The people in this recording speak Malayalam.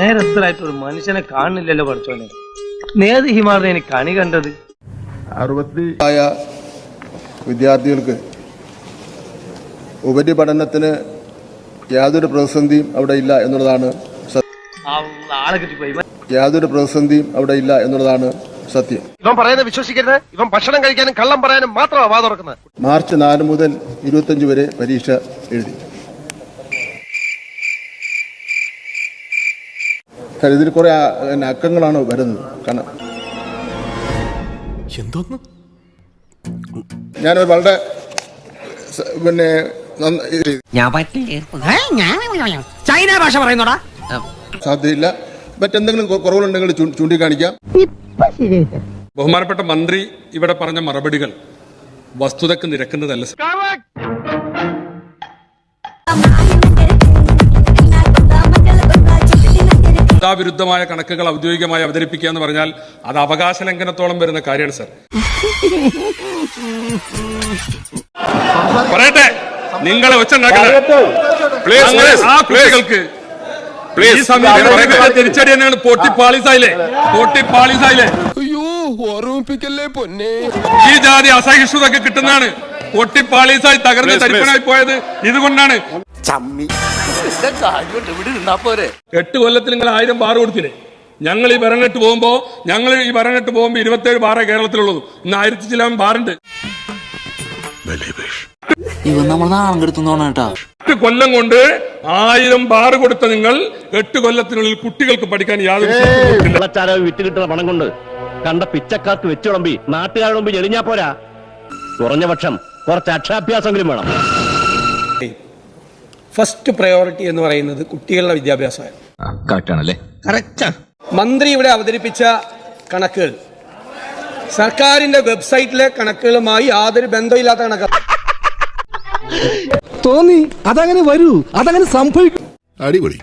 നേരത്തിലായിട്ട് ഒരു മനുഷ്യനെ കാണുന്നില്ലല്ലോ പഠിച്ചോനെ. നേത് ഹിമാറിനെ എനിക്ക് കണി കണ്ടത്? അറുപത്തി ആയ വിദ്യാർത്ഥികൾക്ക് ഉപരിപഠനത്തിന് യാതൊരു പ്രതിസന്ധിയും അവിടെ ഇല്ല എന്നുള്ളതാണ് യാതൊരു പ്രതിസന്ധിയും അവിടെ ഇല്ല എന്നുള്ളതാണ് സത്യം. ഇവൻ പറയുന്നത് വിശ്വസിക്കരുത്. ഇവൻ ഭക്ഷണം കഴിക്കാനും കള്ളം പറയാനും മാത്രമാണ് മാർച്ച് നാല് മുതൽ ഇരുപത്തഞ്ച് വരെ പരീക്ഷ എഴുതി. കാരണം ഇതിൽ കുറെ അക്കങ്ങളാണ് വരുന്നത്. കാരണം എന്തോന്ന്? ഞാൻ വളരെ പിന്നെ ചൈന ഭാഷ പറയുന്നോടാ. സാധ്യതയില്ല. മറ്റെന്തെങ്കിലും കുറവുണ്ടെങ്കിൽ ചൂണ്ടിക്കാണിക്കാം. ബഹുമാനപ്പെട്ട മന്ത്രി ഇവിടെ പറഞ്ഞ മറുപടികൾ വസ്തുതക്ക് നിരക്കുന്നതല്ല വിരുദ്ധമായ കണക്കുകൾ ഔദ്യോഗികമായി അവതരിപ്പിക്കുക എന്ന് പറഞ്ഞാൽ അത് അവകാശ ലംഘനത്തോളം വരുന്ന കാര്യമാണ് സർ. പറയട്ടെ നിങ്ങളെ വെച്ചുണ്ടാക്കുന്നത് ആ കുട്ടികൾക്ക് തിരിച്ചടി തന്നെയാണ് അയ്യോ ഓർമ്മിപ്പിക്കല്ലേ പൊന്നെ? ഈ ജാതി അസഹിഷ്ണുതൊക്കെ കിട്ടുന്നതാണ്. പൊട്ടി പാളീസായി തകർന്ന് തരിപ്പനായി പോയത് ഇതുകൊണ്ടാണ്. എട്ട് കൊല്ലത്തിൽ നിങ്ങൾ ആയിരം ബാർ കൊടുത്തില്ലേ? ഞങ്ങൾ ഈ ഭരണിട്ട് പോകുമ്പോ ഞങ്ങൾ ഈ ഭരണിട്ട് പോകുമ്പോ ഇരുപത്തേഴ് ബാറേ കേരളത്തിലുള്ളൂ. ഇന്ന് ആയിരത്തി ചില ബാറുണ്ട്. ഇവൻ നമ്മൾ കേട്ടാ എട്ട് കൊല്ലം കൊണ്ട് ആയിരം ബാർ കൊടുത്ത നിങ്ങൾ എട്ട് കൊല്ലത്തിനുള്ളിൽ കുട്ടികൾക്ക് പഠിക്കാൻ യാതൊരു വിറ്റ് കിട്ടുന്ന പണം കൊണ്ട് കണ്ട പിച്ചക്കാർക്ക് വെച്ചുളമ്പി നാട്ടുകാരുടെ മുമ്പ് എറിഞ്ഞാ പോരാ. കുറഞ്ഞ പക്ഷം കുറച്ച് അക്ഷരാഭ്യാസമെങ്കിലും വേണം. ഫസ്റ്റ് പ്രയോറിറ്റി എന്ന് പറയുന്നത് കുട്ടികളുടെ വിദ്യാഭ്യാസമാണ്. മന്ത്രി ഇവിടെ അവതരിപ്പിച്ച കണക്കുകൾ. സർക്കാരിന്റെ വെബ്സൈറ്റിലെ കണക്കുകളുമായി യാതൊരു ബന്ധമില്ലാത്ത കണക്ക്. തോന്നി അതങ്ങനെ വരൂ അതങ്ങനെ സംഭവിക്കും. അടിപൊളി.